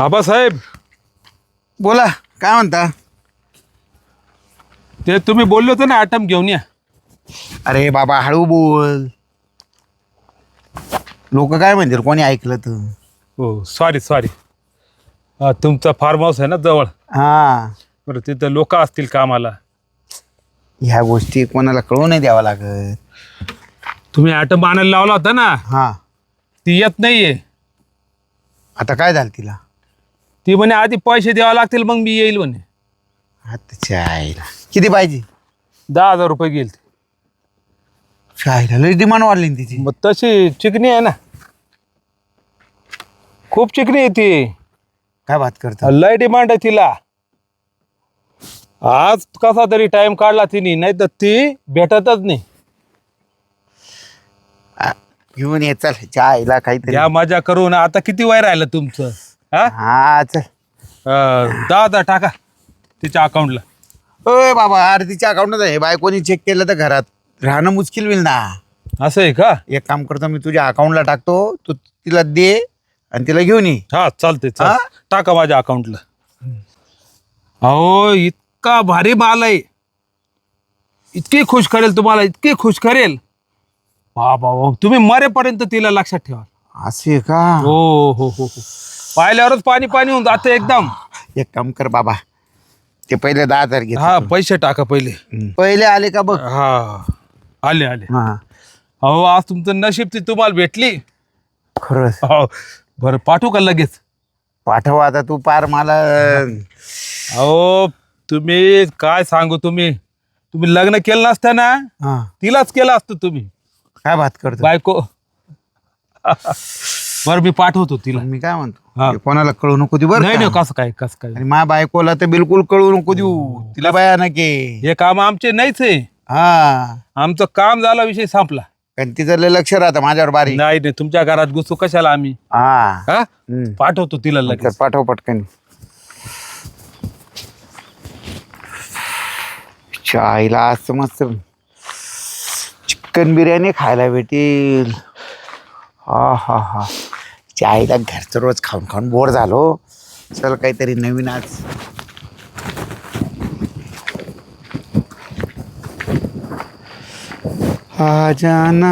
आबासाहेब. बोला काय म्हणता? ते तुम्ही बोलले होते ना आटम घेऊन या. अरे बाबा हळू बोल. लोक काय म्हणतील कोणी ऐकलं तर? हो सॉरी सॉरी तुमचा फार्म हाऊस आहे ना जवळ? हा. बरं तिथं लोक असतील कामाला. ह्या गोष्टी कोणाला कळू नाही द्यावा लागत. तुम्ही आटम आणायला लावला होता ना? हा. ती येत नाहीये. आता काय झालं तिला? ती म्हणे आधी पैसे द्यावे लागतील मग मी येईल म्हणे. आता चायला किती पाहिजे? दहा हजार रुपये गेल चायला लई डिमांड वाढली ना तिची. मग तशी चिकनी आहे ना. खूप चिकनी आहे ती. काय बात करता? लय डिमांड आहे तिला. आज कसा तरी टाइम काढला तिने नाही तर ती भेटतच नाही. घेऊन ये चल. चायला काहीतरी. घ्या मजा करून आता किती वय राहिलं तुमचं? हा? हा चल. अं, दहा हजार टाका तिच्या अकाउंटला ओय बाबा अरे तिच्या अकाउंटच आहे बायकोनी चेक केलं तर घरात राहणं मुश्किल होईल ना. असं आहे का? एक काम करतो मी तुझ्या अकाउंटला टाकतो तू तिला दे आणि तिला घेऊन ये. हा चालते चाल? टाका माझ्या अकाउंटला अहो इतका भारी माल आहे. इतकी खुश करेल तुम्हाला इतकी खुश करेल. बाबा तुम्ही मरेपर्यंत तिला लक्षात ठेवा. असे का? हो हो हो हो. पाहिल्यावरच पाणी पाणी होऊन जातं एकदम. एक काम कर बाबा ते पहिले दहा हजार घे हा पैसे टाका पहिले. पहिले आले का बघ. हा आले आले. हा. अहो आज तुमचं नशीब ती तुम्हाला भेटली. खरंच. हो बरं पाठवू का लगेच? पाठव आता तू पार मला. अहो तुम्ही काय सांगू तुम्ही? तुम्ही लग्न केलं नसतं ना? हा. तिलाच केलं असतं तुम्ही. काय बात करतो? बायको बरं मी पाठवतो तिला. मी काय म्हणतो? हा. हे कोणाला कळू नको देऊ बरं नाही का? नाही कसं काय कसं काय? आणि माझ्या बायकोला तर बिलकुल कळू नको देऊ. तिला भयानक आहे हे काम आमचे नाहीच आहे. हा. आमचं काम झाला विषय संपला. कारण तिचं लय लक्ष राहतं माझ्यावर बारीक नाही नाही तुमच्या घरात घुसू कशाला आम्ही? हा. हा? हम्म. पाठवतो तिला तर लगेच. पाठव पटकन. चायला असं मस्त चिकन बिर्याणी खायला भेटेल. हा हा हा चायला घरचं रोज खाऊन खाऊन बोर झालो. चल काहीतरी नवीन आज. आ जाना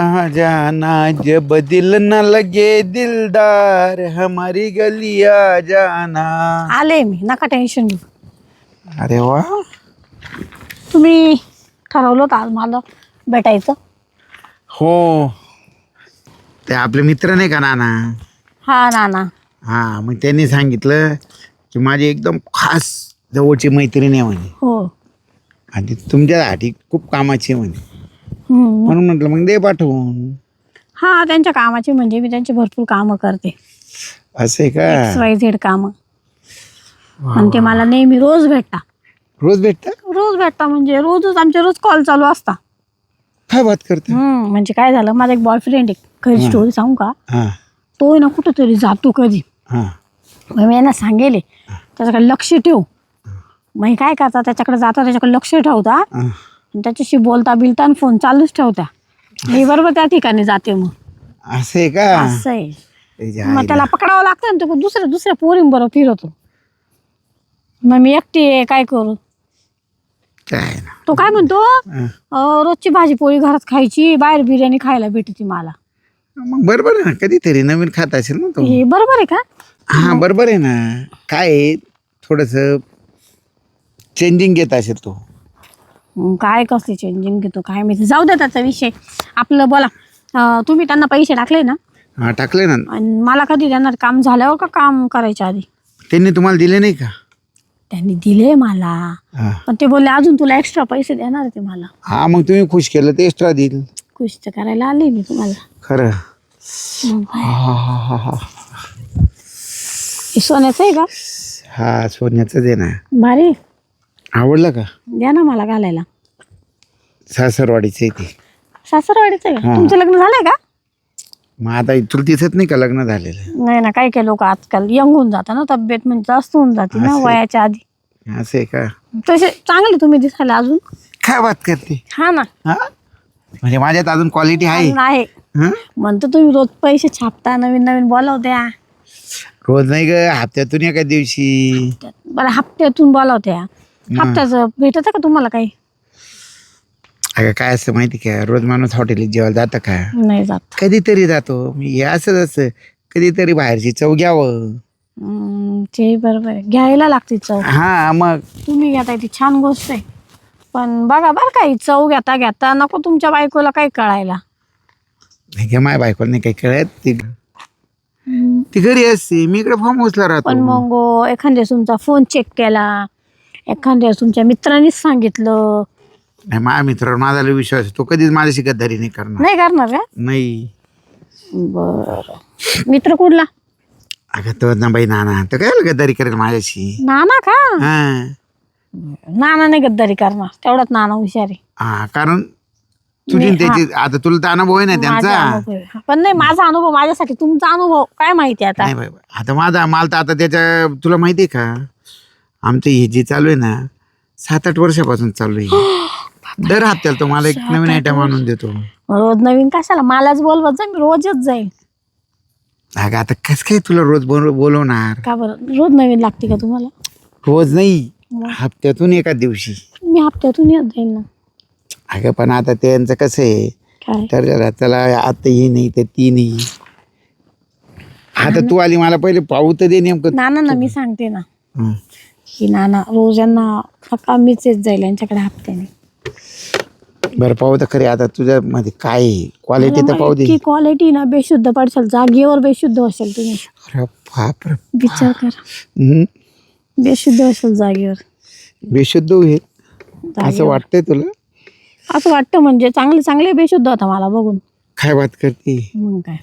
आ जाना जब दिल न लगे दिलदार हमारी गली आ जाना. आले मी नका टेन्शन घेऊ. अरे वा. तुम्ही ठरवलं होतं आज मला भेटायचं? हो. ते आपले मित्र नाही का नाना? हा ना ना हा मग त्यांनी सांगितलं की माझी एकदम खास जवळची मैत्रीण आहे म्हणे. हो. आणि ती तुमच्यासाठी खूप कामाची आहे म्हणे. हम्म. म्हणून म्हटलं मग दे पाठवून. हा त्यांच्या कामाची म्हणजे मी त्यांची भरपूर कामं करते. असं आहे एक्स का वाय झेड कामं. आणि ते मला नेहमी रोज भेटता रोज भेटता रोज भेटता म्हणजे रोजच आमचे रोज कॉल चालू असता काय बात करता? हम्म, म्हणजे काय झालं माझा एक बॉयफ्रेंड आहे खरी स्टोरी सांगू का? हां. तो आहे ना कुठंतरी जातो कधी. हां. मग मी यांना सांगेले त्याच्याकडे लक्ष ठेव. मग हे काय करता त्याच्याकडे जाता त्याच्याकडे लक्ष ठेवता हां. आणि त्याच्याशी बोलता बिलता आणि फोन चालूच ठेवता. मी बरोबर त्या ठिकाणी जाते मग. असं आहे का? असं आहे. मग. त्याला पकडावं लागतं ना तो दुसऱ्या दुसऱ्या पोरींबरोबर फिरवतो. मग मी एकटी आहे काय करू? काय ना. तो काय म्हणतो? हां. अं, रोजची भाजी पोळी घरात खायची बाहेर बिर्याणी खायला भेटते मला. मग बरोबर आहे ना कधीतरी नवीन खात असेल ना तो. हे बरोबर आहे का? हा बरोबर आहे ना. काय थोडंसं चेंजिंग घेत असेल तो. मग काय कसली चेंजिंग घेतो काय माहिती. जाऊ दे त्याचा विषय. आपलं बोला. अं, तुम्ही त्यांना पैसे टाकले ना? हा टाकले ना. आणि मला कधी देणार? काम झाल्यावर का काम करायच्या आधी? त्यांनी तुम्हाला दिले नाही का? त्यांनी दिले मला. हा. पण ते बोलले अजून तुला एक्स्ट्रा पैसे देणार ते मला. हा मग तुम्ही खुश केलं ते एक्स्ट्रा देईल. खुश तर करायला आले मी तुम्हाला. खरं. मग काय? हा हा हा हा हे. सोन्याचं आहे का? हा सोन्याचं दे ना. भारी. आवडलं का? द्या ना मला घालायला. सासरवाडीचं आहे ते. सासरवाडीचं आहे का. तुमचं लग्न झालंय का? मग आता तुला दिसत नाही का लग्न झालेलं? नाही ना काही काही लोक आजकाल यंग होऊन जातात ना तब्येत म्हणजे जास्त होऊन जाते ना असं. वयाच्या आधी. असं का? तसे चांगले तुम्ही दिसायला अजून. काय बात करते? हा ना. हा? म्हणजे माझ्यात अजून क्वालिटी आहे. अजून आहे. हा? म्हणतो तुम्ही रोज पैसे छापता नवीन नवीन बोलाव द्या. रोज नाही ग हप्त्यातून एका दिवशी. बरं हप्त्यातून बोलावत्या हप्त्याचं भेटत का तुम्हाला काही? अगं काय असं माहिती का? रोज माणूस हॉटेलीत जेवायला जातं का? नाही जात. कधीतरी जातो. मी हे असंच असं. कधीतरी बाहेरची चव घ्यावं. हम्म, ते बरोबर आहे. घ्यायला लागते चव. हा मग. तुम्ही घेताय ती छान गोष्ट आहे. पण बघा बरं काही चव घेता घेता नको तुमच्या बायकोला काही कळायला. नाही का माझ्या बायकोला नाही काही कळत. ती ती घरी असते. मी इकडे फॉर्म हाऊसला पण राहतो मग एखाद्या तुमचा फोन चेक केला. एखाद्या तुमच्या मित्रांनीच सांगितलं. नाही माझ्या मित्रावर माझा लय विश्वास आहे. तो कधीच माझ्याशी गद्दारी नाही करणार. नाही करणार का? नाही. बर. मित्र कुठला? अगं तो ना बाई नाना. तो काय गद्दारी करेल माझ्याशी? नाना का? हा. नाना नाही गद्दारी करणार. तेवढाच नाना हुशार आहे. हा कारण तुझी त्याची आता तुला तर अनुभव आहे ना माझा त्यांचा? अनुभव आहे. पण नाही माझा अनुभव माझ्यासाठी तुमचा अनुभव काय माहिती आता? नाही बाई. आता माझा माल तर आता त्याच्या तुला माहिती आहे का? आमचं हे जे चालू आहे ना सात आठ वर्षापासून चालू आहे. दर हप्त्याला तो मला एक नवीन आयटम आणून देतो. रोज नवीन कशाला? मलाच बोलवत जा मी रोजच जाईल अगं आता कस काय तुला रोज बोल बोलवणार? का बरं? रोज नवीन लागते का तुम्हाला? रोज नाही हप्त्यातून एका दिवशी. मी हप्त्यातून येत जाईल ना. अगं पण आता त्यांचं कसं आहे काय? तर त्याला आता ही नाही तर ती नाही. आता तू आली मला पहिले पाहू तर दे नेमकं. नाना ना मी सांगते ना. हं. की नाना रोज यांना मीच येत जाईल यांच्याकडे हप्त्याने. बरं पाहू तर खरे आता तुझ्या मध्ये काय क्वालिटी तर पाहू दे. की क्वालिटी ना बेशुद्ध पडशाल जागेवर बेशुद्ध असेल तुम्ही. अरे बाप रे. विचार करा. बेशुद्ध असेल जागेवर. बेशुद्ध होईल. असं. वाटतंय तुला? असं वाटतं म्हणजे चांगले चांगले बेशुद्ध होता मला बघून. काय बात करते? मग काय?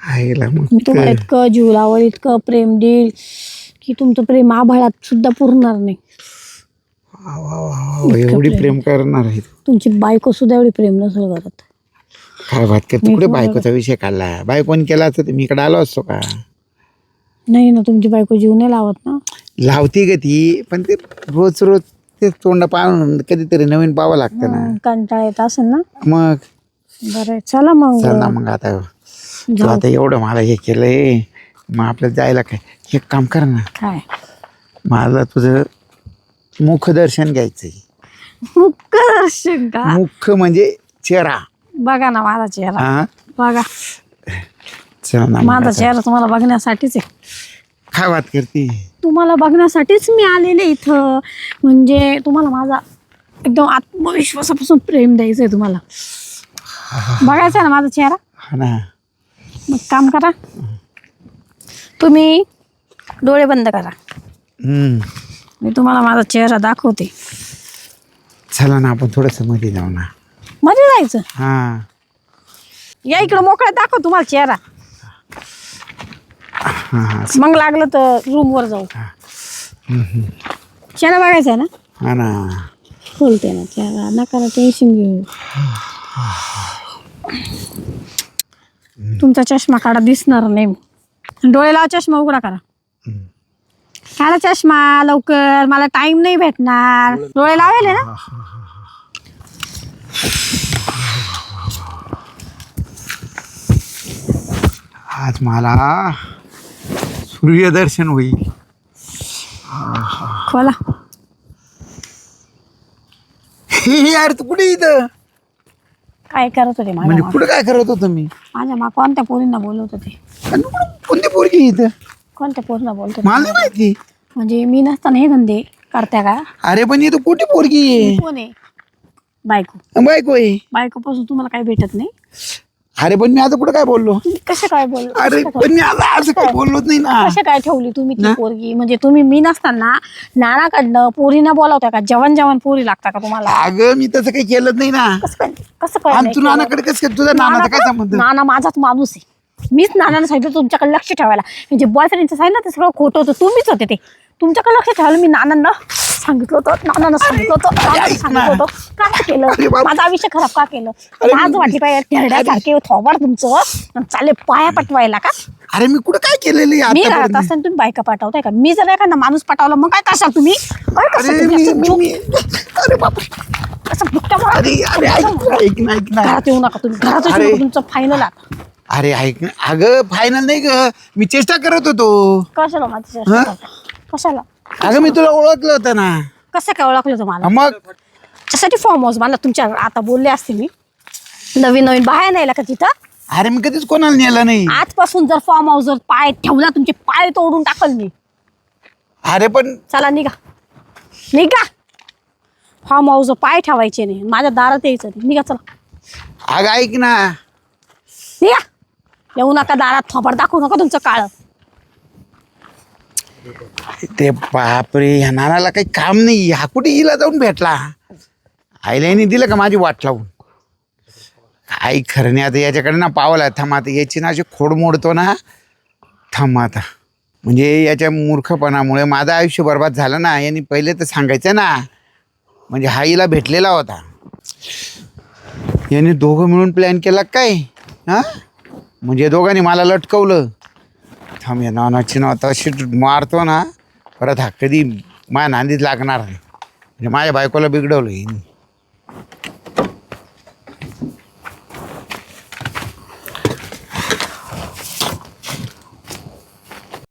आईला मग मी तुम्हाला इतकं जीव लावल इतकं प्रेम देईल की तुमचं प्रेम आभाळात सुद्धा पुरणार नाही. एवढी प्रेम. करणार आहे तू. तुमची बायको सुद्धा एवढी प्रेम नसेल करत. काय बात करते? कुठे बायकोचा विषय काढला? बायकोन केला असतं तर मी इकडे आलो असतो का? नाही ना तुमची बायको जीव नाही लावत ना. लावती ग ती पण ते रोज रोज ते तोंड पाहून कधीतरी नवीन पाहावं लागतं ना. कंटाळा येत असेल ना? मग? बरं चला मग. चल ना मग आता. तू आता एवढं मला हे केलंय. मग आपल्याला जायला काय? एक काम कर ना. काय? मला तुझं मुखदर्शन घ्यायचंय. मुख्य दर्शन का? मुख म्हणजे चेहरा. बघा ना माझा चेहरा. हा? बघा. चल ना माझा. चेहरा तुम्हाला बघण्यासाठीच आहे. काय बात करते? तुम्हाला बघण्यासाठीच मी आलेले इथं. म्हणजे तुम्हाला माझा एकदम आत्मविश्वासापासून प्रेम द्यायचं आहे तुम्हाला. बघायचा ना माझा चेहरा? हा ना. मग काम करा. तुम्ही डोळे बंद करा. हम्म. मी तुम्हाला माझा चेहरा दाखवते. चला ना आपण थोडसमध्ये जाऊ ना. मध्ये जायचं? हा. या इकडं मोकळ्यात दाखव तुम्हाला चेहरा. हा हा. मग लागलं तर रूमवर जाऊ. चेहरा बघायचा आहे ना? हा ना. खोलते ना चेहरा. नका टेन्शन घेऊ. तुमचा चष्मा काढा दिसणार नाही. डोळे लावा चष्मा उघडा करा. काढा चष्मा लवकर मला टाइम नाही भेटणार. डोळे लावले ना? आज मला सूर्यदर्शन होईल. खोला. यार तू कुठे इथं? काय करत होते माझ्या म्हणजे मागं? कुठं काय करत होतं मी? माझ्या मा कोणत्या पोरींना बोलवत होते? आणि कुठं- कोणती पोरगी इथं? कोणत्या पोरींना बोलत? मला नाही माहिती. म्हणजे मी नसताना हे धंदे करत्या का? अरे पण इथं कुठे पोरगी आहे? कोण आहे? बायको. बायको आहे. बायकोपासून तुम्हाला काही भेटत नाही? अरे पण मी आता कुठं काय बोललो? तुम्ही कसं काय बोल अरे पण मी आता असं काय बोललोच नाही ना. कशा काय ठेवली तुम्ही ती पोरगी? म्हणजे तुम्ही मी नसताना नानाकडनं पोरीना बोलावत्या का? जवान जवान पोरी लागता का तुम्हाला? अगं मी तसं काही केलं नाही ना. कसं काय कसं काय नाही तू? नानाकडे कसं काय तुझा नानाचा काय नाना संबंध? नाना माझाच माणूस आहे. मीच नानानं सांगितलं तुमच्याकडे लक्ष ठेवायला म्हणजे बॉयफ्रेंडचं सांगितलं ते सगळं खोटं होतं तुम्हीच होते ते तुमच्याकडे लक्ष ठेवायला मी नानांना सांगितलं होतं नानांना सांगितलं होतं नानांना सांगितलं. होतं का केलं. माझं आयुष्य खराब का केलं लाज वाटली पाहिजे ढेरड्यासारखे थोबाड तुमचं आणि चालले पाया पटवायला का अरे मी कुठं काय केलेलं आहे मी करत आतापर्यंत? असताना तुम्ही बायका पाठवताय का मी जर एखादा माणूस पाठवला मग काय करशाल तुम्ही काय अरे तुम्ही? मी असं मी- झोप- मी- अरे बाप असं बुक्का मारा. अरे अरे ऐक ना ऐक ना ऐक ना घरात येऊ नका तुम्ही घरातच अरे. येऊ नका, तुमचं फायनल आता अरे ऐक ना. अगं फायनल नाही ग. मी चेष्टा करत होतो. कशाला माझी हा? कशाला? अगं मी तुला ओळखलं होतं ना. कसं काय ओळखलं तुम्हाला मग? त्यासाठी फॉर्म हाऊस मला तुमच्या आता बोलले असते मी. नवीन नवीन. बाहेर नाही का तिथं अरे मी कधीच कोणाला नेलं नाही. आजपासून जर फॉर्म हाऊस जर पाय ठेवला तुमचे पाय तोडून टाकल मी. अरे पण चला निघा. निघा. फार्म हाऊस पाय ठेवायचे नाही. माझ्या दारात यायचं नाही. निघा चला. अगं ऐक ना. निघा. येऊ नका दारात थोपड दाखवू नका तुमचं काळ. ते बापरे ह्या नानाला काही काम नाही. हा कुठे हिला जाऊन भेटला? आईला यांनी दिलं का माझी वाट लावून? काय खरं नाही. आता याच्याकडे ना पावला. थांब आता याची ना अशी खोड मोडतो ना. थांब आता. म्हणजे याच्या मूर्खपणामुळे माझं आयुष्य बर्बाद झालं ना. यांनी पहिले तर सांगायचं ना. म्हणजे हा हिला भेटलेला होता. याने दोघं मिळून प्लॅन केला काय? हां? म्हणजे दोघांनी मला लटकवलं. थांब या नानाची नाव आता अशी मारतो ना परत हा कधी माझ्या नांदीत लागणार नाही. म्हणजे माझ्या बायकोला बिघडवलं हिनी.